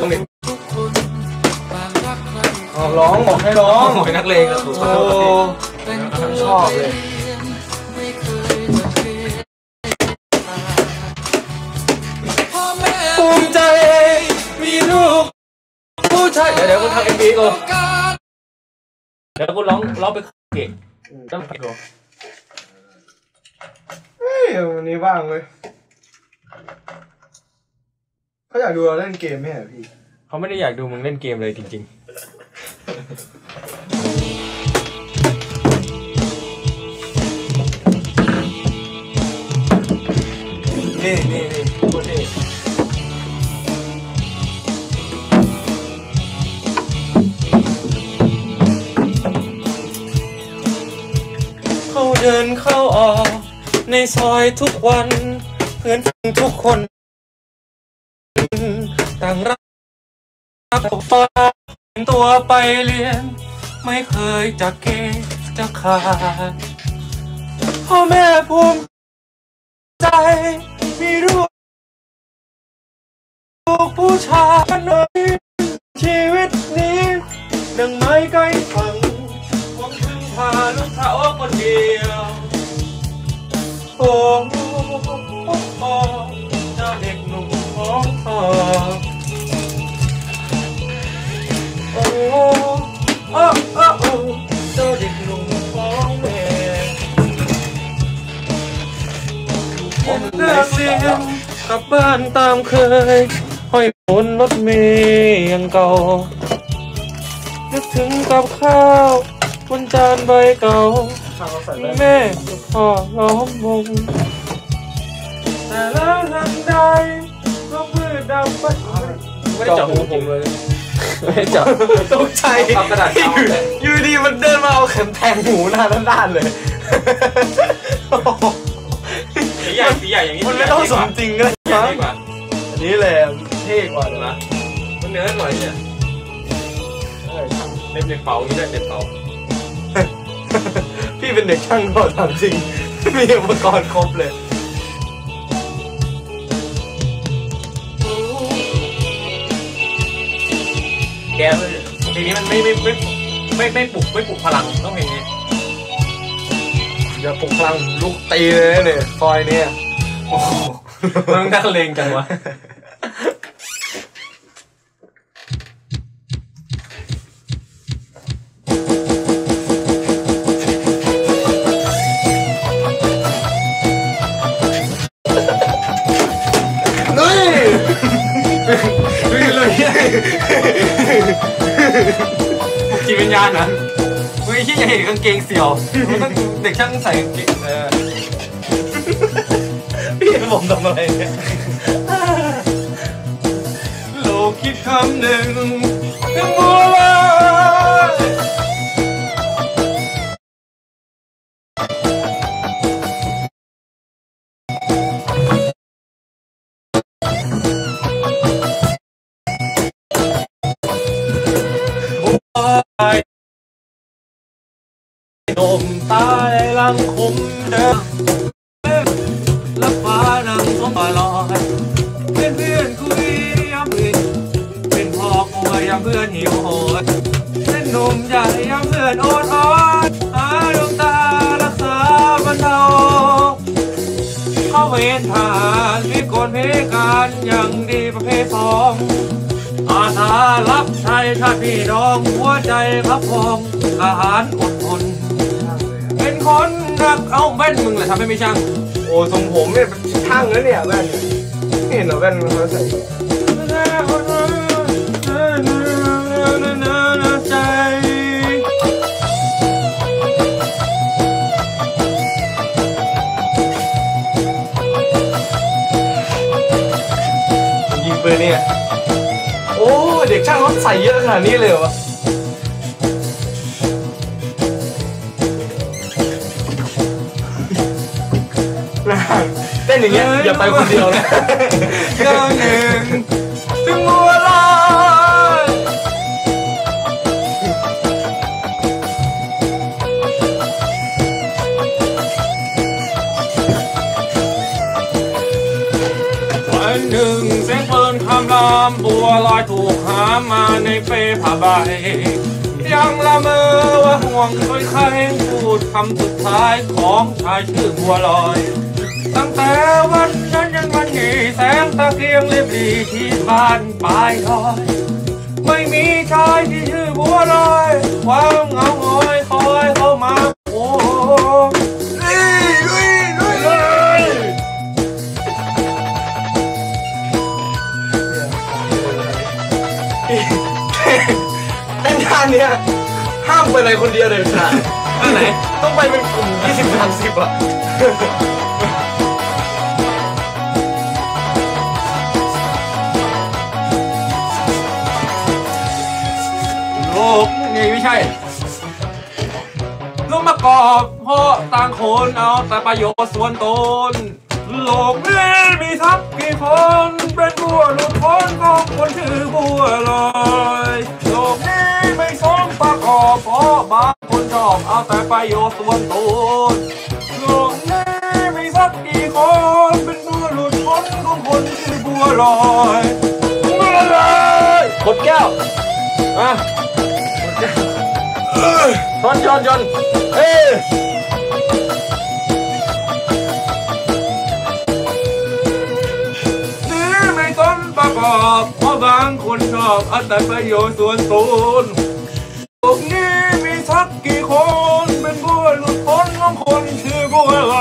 ต้องเป็นอ๋อร้องบอกให้ร้องเป็นนักเลงอะถูกโอ้ชอบเลยภูมิใจมีลูกผู้ชายเดี๋ยวเดี๋ยวกูทำเอ็มบีก่อนเดี๋ยวกูร้องร้องไปเก่งต้องไปก่อนเฮ้ยวันนี้ว่างเลย เขาอยากดูเราเล่นเกมไหมอะพี่ เขาไม่ได้อยากดูมึงเล่นเกมเลยจริง นี่นี่นี่พูดนี่ๆเขาเดินเข้าออก ในซอยทุกวัน เพื่อนฝูงทุกคน ต่างรักฟ้าตัวไปเรียน ไม่เคยจะเกจะขาดพ่อแม่ภูมิใจมีลูกลูกผู้ชายหน่อยชีวิตนี้ดังไม้ใกล้ฝั่งหวังพึ่งพาลูกสาวคนเดียวโอ้ กลับบ้านตามเคย ห้อยบนรถเมย์ยังเก่า นึกถึงกับข้าวบนจานใบเก่าทางเราใส่แว่นแม่กับพ่อล้อมวงแต่แล้วทันใดก็มืดดำไปไม่ได้เจาะหูผมเลย ไม่ได้เจาะตกใจเอากระดาษเอาเลยอยู่ดีมันเดินมาเอาเข็มแทงหูหน้าด้านๆเลยสี ใหญ่สีใหญ่อย่างนี้มันไม่ต้องสมจริงก็ได้ใหญ่มั้งดีกว่าอันนี้แหละเท่กว่าเลยนะนะมันเนื้อหน่อยเนี่ยเล็บเล็บเป่าอย่างนี้ได้เล็บเป่าพี่เป็นเด็กช่างก็ถามจริง มีอุปกรณ์ครบเลยแกทีนี้มันไม่ไม่ไม่ไม่ไม่ปลุกไม่ปลุกพลังต้องเพลงนี้ อย่าปลุกพลังลุกตีเลยนะเนี่ยซอยเนี่ยโอ้โหมันนักเลงจังวะ ลุยลุยเลยปลุกจิตวิญญาณนะเฮ้ย ที่จะเห็นกางเกงเสี่ยวมันต้องเด็กช่างใส่กางเกงเออพี่ให้ผมทำอะไรเนี่ยโลกคิดคำหนึ่งถึงบัวลอยน ตายลังคมเดิมและฟ้านังสมบาลอยเป็นเพื่อนคุยยามอื่นเป็นพ่อครัวยามเพื่อนหิวโหยเป็นหนุ่มใหญ่ยามเพื่อนโอดอ้อนหาดวงตารักษาบรรเทาเข้าเวรทหารวิกลเพการอย่างดีประเภทสองอาสารับใช้ชาติพี่น้องหัวใจพับพองทหารอดทน เป็นคนรักเอาแว่นมึงแหละทำให้ไม่ช่างโอ้ทรงผมเนี่ยเป็นช่างแล้วเนี่ยแว่นไม่เห็นเหรอแว่นมันเขาใส่ใจยิงปืนเนี่ยโอ้เด็กช่างเขาใส่เยอะขนาดนี้เลยเหรอ ต้นอย่างเงี้ยอย่าไปคนเดียวนะก้าวหนึ่งถึงบัวลอยวันหนึ่งเสียงปืนคำรามบววลอยถูกหามาในเปผ้าใบยังละเมอว่าห่วงเคยใครพูดคำสุดท้ายของชายชื่อบัวลอย ตั้งแต่วันนั้นยันวันนี้แสงตะเกียงเรียบดีที่บ้านปลายลอย ไม่มีชายที่ชื่อบัวลอยความเหงาหงอยคอยเข้ามาโอ้ลุยลุยลุยเต้นท่าเนี้ยห้ามไปไหนคนเดียวเลยค่ะอันไหนต้องไปเป็นกลุ่ม20 30อะ ใช่ลูกมากอบเพราะต่างคนเอาแต่ประโยชน์ส่วนตนโลกนี้มีทักกี่คนเป็นบัวหลุดพ้นของคนชื่อบัวลอยโลกนี้ไม่สมประกอบเพราะบางคนชอบเอาแต่ประโยชน์ส่วนตนโลกนี้มีสักกี่คนเป็นบัวหลุดพ้นของคนชื่อบัวลอยบัวลอยกดแก้ว ชนชนชนเอ้ยนี้ไม่ต้นประกอบเพราะบางคนชอบเอาแต่ประโยชน์ส่วนตนโลกนี้มีสักกี่คนเป็นผู้หลุดพ้นของคนชื่อผู้วล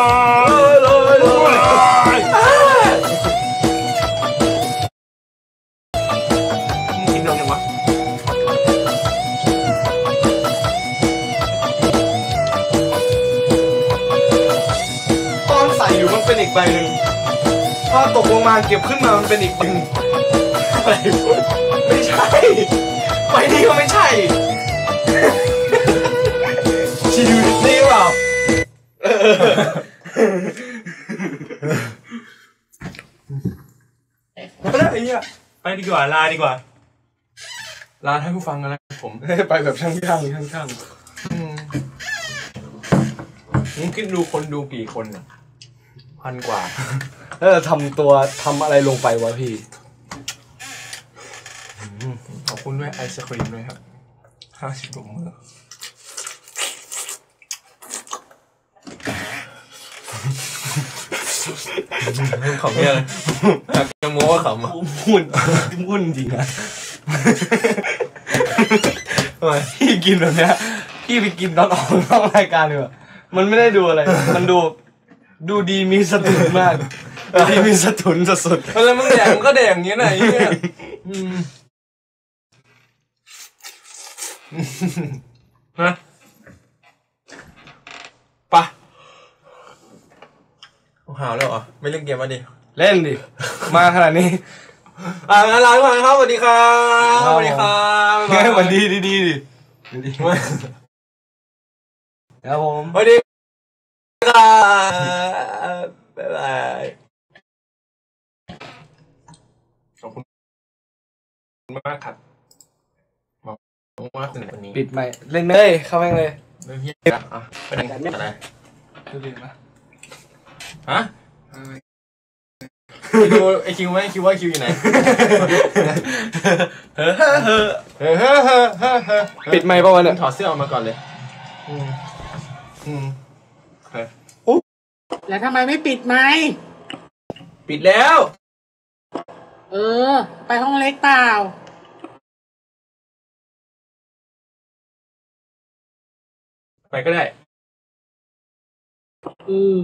อยู่มันเป็นอีกใบหนึ่งพอตกลงมาเก็บขึ้นมามันเป็นอีกใบหนึ่งอะไรวะไม่ใช่ใบนี้ก็ไม่ใช่ชีวิตนี่เปล่าไปแล้วไอ้เหี้ยไปดีกว่าลาดีกว่า ลาท่านผู้ฟังกันแล้วผม ไปแบบช่างช่างช่างช่างมึงคิดดูคนดูกี่คนเนี่ย พันกว่าเออทำตัวทำอะไรลงไปวะพี่ขอบคุณด้วยไอศครีมด้วยครับห้าสิบถุงมือของเนี่ยเลยจะโม้ว่าขำอะพูดพูดจริงอะทำไมพี่กินแบบเนี้ยพี่ไปกินตอนออกนอกรายการเลยว่ะมันไม่ได้ดูอะไร มันดู ดูดีมีสตุนมากดูดีมีสตุนสุดแล้วมึงแดกมึงก็แดกอย่างนี้นะไอ้เนี่ยอืมนะปะเอาหาวแล้วเหรอ ไม่เล่นเกมมาดิๆเล่นดิ มาขนาดนี้ อ่างั้นลาไปก่อนนะครับสวัสดีครับครับสวัสดีครับแค่วันดีดีดีดิดีครับผมสวัสดี ครับบ๊ายบายขอบคุณมากครับขอบคุณมากสำหรับวันนี้ปิดไหมค์เล่นเลยเข้าแม่งเลยไม่เพี้ยนอะไปไหนอะไรดูดิมาฮะคิวไอคิวไหมคิวว่าคิวอยู่ไหนเฮ้อเฮ้อเฮ้อเฮ้ยเฮ้ยเฮ้ยเฮ้ยเฮ้ยปิดไมค์ป่าวะเนี่ยถอดเสื้อออกมาก่อนเลย อืม อืมโอเค แล้วทำไมไม่ปิดไมค์ปิดแล้ว เออ ไปห้องเล็กเปล่า ไปก็ได้ อือ